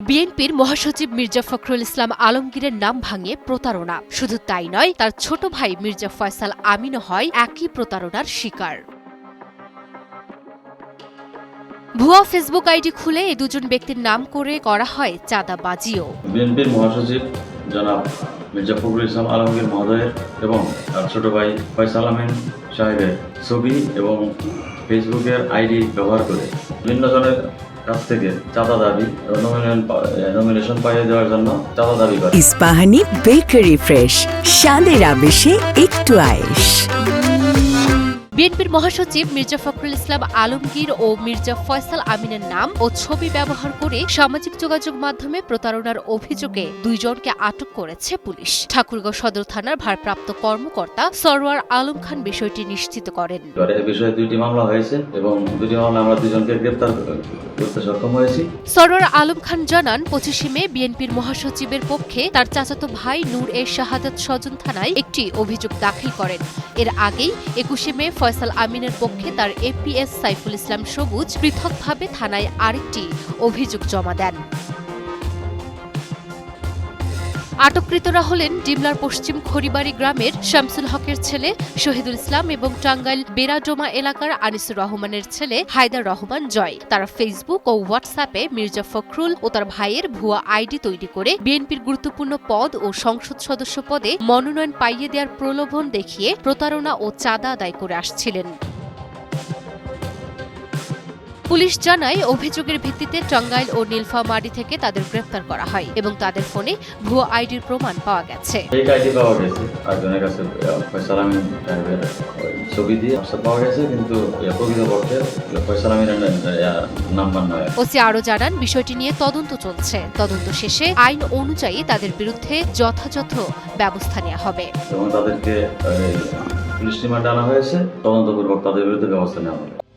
বিএনপির মহাসচিব মির্জা ফখরুল ইসলাম আলমগীরের নাম ভাঙিয়ে প্রতারণা। শুধু তাই নয়, তার ছোট ভাই মির্জা ফয়সাল আমিনও হয় একই প্রতারণার শিকার। ভুয়া ফেসবুক আইডি খুলে এই দুজন ব্যক্তির নাম করে করা হয় চাঁদাবাজিও। বিএনপির মহাসচিব জনাব মির্জা ফখরুল ইসলাম আলমগীর মহোদয়ের এবং তার ছোট ভাই ফয়সাল আমিন সাহেবের ছবি এবং ফেসবুকের আইডি ব্যবহার করে। বিভিন্ন জনের কাছ থেকে চাঁদা দাবি নমিনেশন পাইয়ে দেওয়ার জন্য চাঁদা দাবি করে। ইস্পাহানি বেকারি ফ্রেশ স্বাদের আবেশে একটু আয়েশ। বিএনপির মহাসচিব মির্জা ফখরুল ইসলাম আলমগীর ও মির্জা ফয়সাল আমিনের নাম ও ছবি ব্যবহার করে সামাজিক যোগাযোগ মাধ্যমে প্রতারণার অভিযোগে দুইজনকে আটক করেছে পুলিশ। ঠাকুরগাঁও সদর থানার ভারপ্রাপ্ত কর্মকর্তা সরওয়ার আলম খান বিষয়টি নিশ্চিত করেন। বিষয়ে দুইটি মামলা হয়েছে এবং দুটি মামলা আমরা দুজনকে গ্রেপ্তার করতে সক্ষম হয়েছি। সরওয়ার আলম খান জানান পঁচিশে মে বিএনপির মহাসচিবের পক্ষে তার চাচাতো ভাই নূর এ শাহাদাত স্বজন থানায় একটি অভিযোগ দাখিল করেন। এর আগেই একুশে মে ফয়সাল আমিনের পক্ষে তার এপিএস সাইফুল ইসলাম সবুজ পৃথকভাবে থানায় আরেকটি অভিযোগ জমা দেন। আটককৃতরা হলেন ডিমলার পশ্চিম খড়িবাড়ি গ্রামের শামসুল হকের ছেলে শহীদুল ইসলাম এবং টাঙ্গাইল বেরাডোমা এলাকার আনিসুর রহমানের ছেলে হায়দার রহমান জয়। তারা ফেসবুক ও হোয়াটসঅ্যাপে মির্জা ফখরুল ও তার ভাইয়ের ভুয়া আইডি তৈরি করে বিএনপির গুরুত্বপূর্ণ পদ ও সংসদ সদস্য পদে মনোনয়ন পাইয়ে দেওয়ার প্রলোভন দেখিয়ে প্রতারণা ও চাঁদা আদায় করে আসছিলেন। পুলিশ জানায় অভিযোগের ভিত্তিতে টাঙ্গাইল ও নীলফা নীলফামারী থেকে তাদের গ্রেফতার করা হয় এবং তাদের ফোনে ভুয়া আইডির প্রমাণ পাওয়া গেছে। এই আইডি পাওয়া গেছে। একজনের কাছে ফয়সাল আমিন সাহেবের ছবি দিয়ে হোয়াটসঅ্যাপ পাওয়া গেছে কিন্তু প্রকৃতপক্ষে ফয়সাল আমিনের নাম্বার নয়। ওসি আরও জানান বিষয়টি নিয়ে তদন্ত চলছে। তদন্ত শেষে আইন অনুযায়ী তাদের বিরুদ্ধে যথাযথ ব্যবস্থা নেওয়া হবে। এবং তাদেরকে পুলিশ রিমান্ডে আনা হয়েছে। তদন্তপূর্বক তাদের বিরুদ্ধে ব্যবস্থা নেওয়া হবে।